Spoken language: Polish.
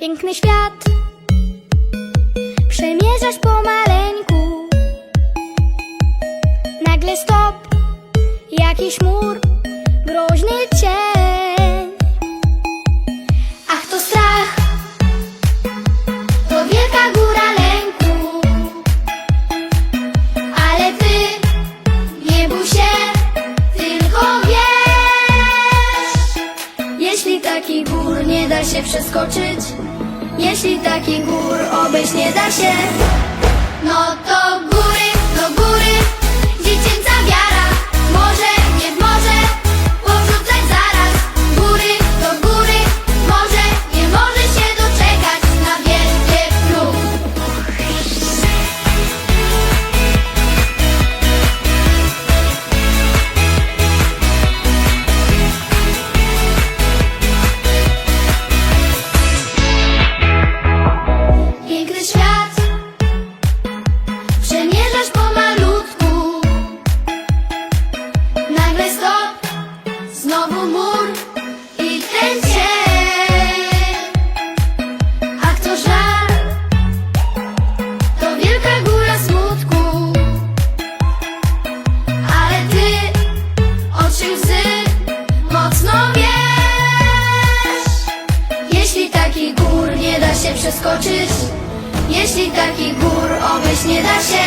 Piękny świat Przemierzasz pomaleńku Nagle stop Jakiś mur Groźny cię takich gór nie da się przeskoczyć. Jeśli takich gór obejść nie da się No to góry przeskoczyć. Jeśli takich gór obyś nie da się